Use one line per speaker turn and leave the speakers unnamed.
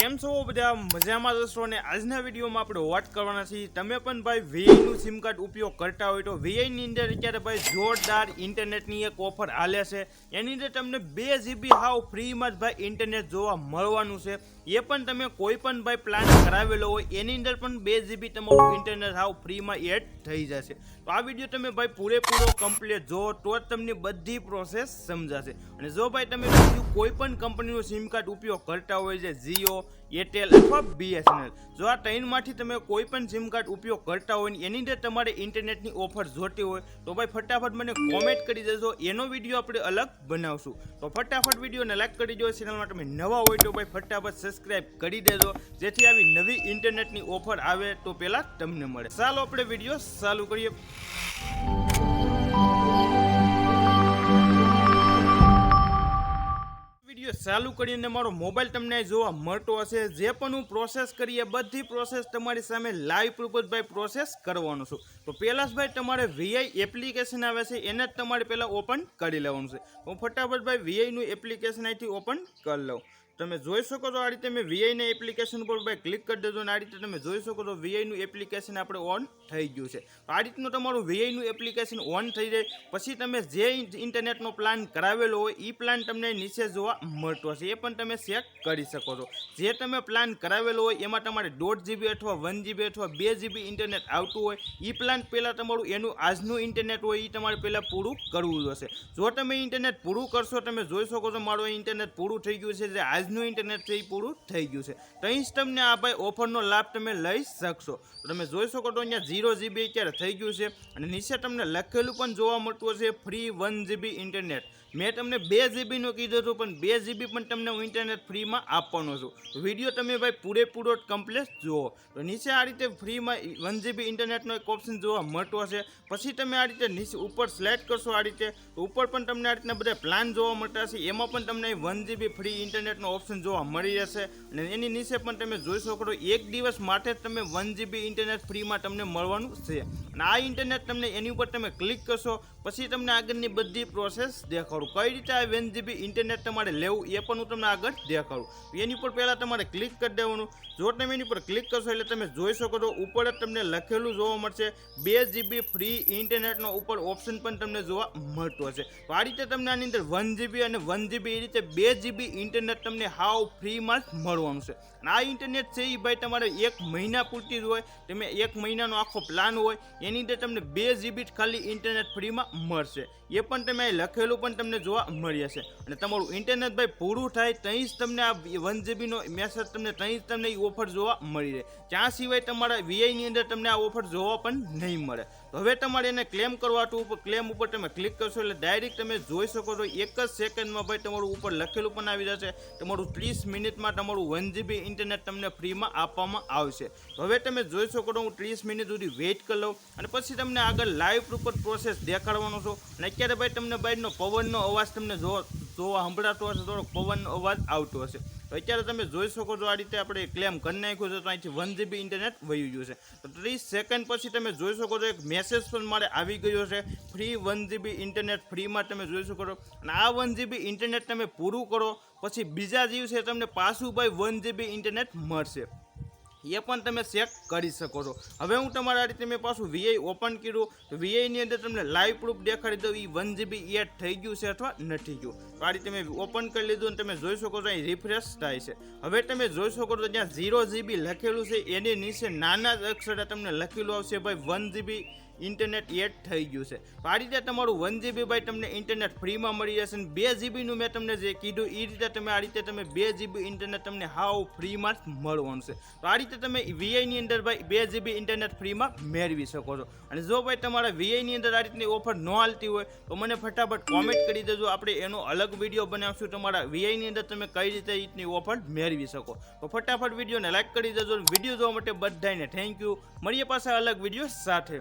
કેમ છો બધા? મજામાં દોસ્તો અને આજના વિડીયોમાં આપણે વાત કરવાના છીએ. તમે પણ ભાઈ વીઆઈનું સિમ કાર્ડ ઉપયોગ કરતા હોય તો વીઆઈની અંદર અત્યારે ભાઈ જોરદાર ઇન્ટરનેટની એક ઓફર હાલે છે. એની અંદર તમને બે જીબી હાવ ફ્રીમાં જ ભાઈ ઇન્ટરનેટ જોવા મળવાનું છે. એ પણ તમે કોઈ પણ ભાઈ પ્લાન કરાવેલો હોય, એની અંદર પણ બે જીબી તમારું ઇન્ટરનેટ હાવ ફ્રીમાં એડ થઈ જશે. તો આ વીડિયો તમે ભાઈ પૂરેપૂરો કમ્પ્લીટ જો તો જ તમને બધી પ્રોસેસ સમજાશે. અને જો ભાઈ તમે બીજું કોઈ પણ કંપનીનું સિમ કાર્ડ ઉપયોગ કરતા હોય છે જીઓ એરટેલ અથવા બીએસએનએલ જો આ ત્રણમાંથી તમે કોઈ પણ સિમ કાર્ડ ઉપયોગ કરતા હોય ને એની અંદર તમારે ઇન્ટરનેટની ઓફર જોતી હોય, તો ભાઈ ફટાફટ મને કોમેન્ટ કરી દેજો. એનો વીડિયો આપણે અલગ બનાવશું. તો ફટાફટ વિડીયોને લાઈક કરી દો ચેનલમાં તમે નવા હોય તો ભાઈ ફટાફટ સબસ્ક્રાઇબ કરી દેજો. જેથી આવી નવી ઇન્ટરનેટની ઓફર આવે તો પહેલાં તમને મળે. ચાલો આપણે વીડિયો ચાલુ કરીએ. ચાલુ કરીને મારો મોબાઈલ તમને જોવા મળતો હશે. જે પણ હું પ્રોસેસ કરીએ બધી પ્રોસેસ તમારી સામે લાઈવ પ્રૂફ ભાઈ પ્રોસેસ કરવાનું છું. તો પહેલાં ભાઈ તમારે વીઆઈ એપ્લિકેશન આવે છે, એને જ તમારે પહેલાં ઓપન કરી લેવાનું છે. હું ફટાફટ ભાઈ વીઆઈનું એપ્લિકેશન અહીંથી ઓપન કરી લઉં. તમે જોઈ શકો છો આ રીતે મેં વીઆઈની એપ્લિકેશન પર ભાઈ ક્લિક કરી દેજો અને આ રીતે તમે જોઈ શકો છો વીઆઈનું એપ્લિકેશન આપણે ઓન થઈ ગયું છે. તો આ રીતનું તમારું વીઆઈનું એપ્લિકેશન ઓન થઈ જાય. પછી તમે જે ઇન્ટરનેટનો પ્લાન કરાવેલો હોય એ પ્લાન તમને નીચે જોવા મળતો હશે. એ પણ તમે ચેક કરી શકો છો. જે તમે પ્લાન કરાવેલો હોય, એમાં તમારે દોઢ જીબી અથવા વન જીબી અથવા બે જીબી ઇન્ટરનેટ આવતું હોય એ પ્લાન પહેલાં તમારું એનું આજનું ઇન્ટરનેટ હોય એ તમારે પહેલાં પૂરું કરવું જોશે જો તમે ઇન્ટરનેટ પૂરું કરશો, તમે જોઈ શકો છો, મારું ઇન્ટરનેટ પૂરું થઈ ગયું છે, જે આજનું ઇન્ટરનેટ છે પૂરું થઈ ગયું છે. ત્યાં જ તમને આ ભાઈ ઓફરનો લાભ તમે લઈ શકશો. તો તમે જોઈ શકો તો અહીંયા ઝીરો જીબી અત્યારે થઈ ગયું છે અને નીચે તમને લખેલું પણ જોવા મળતું હશે ફ્રી વન જીબી ઇન્ટરનેટ મેં તમને બે જીબીનું કીધું હતું, પણ બે જીબી પણ તમને હું ઇન્ટરનેટ ફ્રીમાં આપવાનો છું. વીડિયો તમે ભાઈ પૂરેપૂરો કમ્પ્લીટ જુઓ. તો નીચે આ રીતે ફ્રીમાં વન જીબી ઇન્ટરનેટનો એક ઓપ્શન જોવા મળતો હશે. પછી તમે આ રીતે નીચે ઉપર સિલેક્ટ કરશો આ રીતે ઉપર પણ તમને આ રીતના બધા પ્લાન જોવા મળતા હશે. એમાં પણ તમને વન જીબી ફ્રી ઇન્ટરનેટનો ઓપ્શન જોવા મળી જશે અને એની નીચે પણ તમે જોઈ શકો છો, એક દિવસ માટે તમે વન જીબી ઇન્ટરનેટ ફ્રીમાં તમને મળવાનું છે. અને આ ઇન્ટરનેટ તમને એની ઉપર તમે ક્લિક કરશો, પછી તમને આગળની બધી પ્રોસેસ દેખાડું. કઈ રીતે આ વન જીબી ઇન્ટરનેટ તમારે લેવું એ પણ હું તમને આગળ દેખાડું. એની ઉપર પહેલાં તમારે ક્લિક કરી દેવાનું. જો તમે એની ઉપર ક્લિક કરશો એટલે તમે જોઈ શકો છો, ઉપર જ તમને લખેલું જોવા મળશે, બે જીબી ફ્રી ઇન્ટરનેટનો ઉપર ઓપ્શન પણ તમને જોવા મળતો હશે. તો આ રીતે તમને આની અંદર વન જીબી અને વન જીબી એ રીતે બે જીબી ઇન્ટરનેટ તમને હાવ ફ્રીમાં જ મળવાનું છે. અને આ ઇન્ટરનેટ છે એ ભાઈ તમારે એક મહિના પૂરતી જ હોય, તમે એક મહિનાનો આખો પ્લાન હોય, એની અંદર તમને બે જીબી ખાલી ઇન્ટરનેટ ફ્રીમાં મળશે. એ પણ તમે અહીં લખેલું પણ તમને જોવા મળી હશે. અને તમારું ઇન્ટરનેટ ભાઈ પૂરું થાય ત્યાં જ તમને આ વન જીબીનો મેસેજ તમને ત્યાં જ તમને એ ઓફર જોવા મળી રહે. ત્યાં સિવાય તમારા વીઆઈની અંદર તમને આ ઓફર જોવા પણ નહીં મળે. હવે તમારે એને ક્લેમ કરવા ઉપર ક્લેમ ઉપર તમે ક્લિક કરશો એટલે ડાયરેક્ટ તમે જોઈ શકો છો, એક જ સેકન્ડમાં ભાઈ તમારું ઉપર લખેલું પણ આવી જશે. તમારું ત્રીસ મિનિટમાં તમારું વન જીબી ઇન્ટરનેટ તમને ફ્રીમાં આપવામાં આવશે. હવે તમે જોઈ શકો છો હું ત્રીસ મિનિટ સુધી વેઇટ કરી લઉં અને પછી તમને આગળ લાઈવ ઉપર પ્રોસેસ દેખાડવાનો છું. અને અત્યારે ભાઈ તમને બાઈકનો પવનનો અવાજ તમને જો જોવા સંભળાતો હશે, થોડોક પવનનો અવાજ આવતો હશે. તો અત્યારે તમે જોઈ શકો છો આ રીતે આપણે ક્લેમ કરી નાખ્યું છે, તો અહીંથી વન જીબી ઇન્ટરનેટ વહી ગયું છે. તો ત્રીસ સેકન્ડ પછી તમે જોઈ શકો છો, એક મેસેજ પણ મારે આવી ગયો છે. ફ્રી વન જીબી ઇન્ટરનેટ ફ્રીમાં તમે જોઈ શકો છો. અને આ વન જીબી ઇન્ટરનેટ તમે પૂરું કરો, પછી બીજા દિવસે તમને પાછું ભાઈ વન જીબી ઇન્ટરનેટ મળશે. એ પણ તમે ચેક કરી શકો છો. હવે હું તમારા રીતે મેં પાછું વીઆઈ ઓપન કર્યું. તો વીઆઈની અંદર તમને લાઈવ પ્રૂફ દેખાડી દઉં. એ વન જીબી એડ થઈ ગયું છે અથવા નથી ગયું. તો આ રીતે મેં ઓપન કરી લીધું અને તમે જોઈ શકો છો અહીં રિફ્રેશ થાય છે. હવે તમે જોઈ શકો છો જ્યાં ઝીરો જીબી લખેલું છે. એની નીચે નાના અક્ષરે તમને લખેલું આવશે. ભાઈ વન જીબી ઇન્ટરનેટ એડ થઈ ગયું છે. આ રીતે તમારું વન જીબી બાય તમને ઇન્ટરનેટ ફ્રીમાં મળી જશે અને બે જીબીનું મેં તમને જે કીધું એ રીતે તમે આ રીતે તમે બે જીબી ઇન્ટરનેટ તમને હાવ ફ્રીમાં જ મળવાનું છે. તો આ રીતે તમે વીઆઈની અંદર ભાઈ બે જીબી ઇન્ટરનેટ ફ્રીમાં મેળવી શકો છો. અને જો ભાઈ તમારા વીઆઈની અંદર આ રીતની ઓફર ન હાલતી હોય, તો મને ફટાફટ કોમેન્ટ કરી દેજો. આપણે એનો અલગ વીડિયો બનાવશું. તમારા વીઆઈની અંદર તમે કઈ રીતે રીતની ઓફર મેળવી શકો. તો ફટાફટ વિડીયોને લાઈક કરી દેજો વીડિયો જોવા માટે બધાને થેન્ક યુ મળીએ પાસે અલગ વીડિયો સાથે.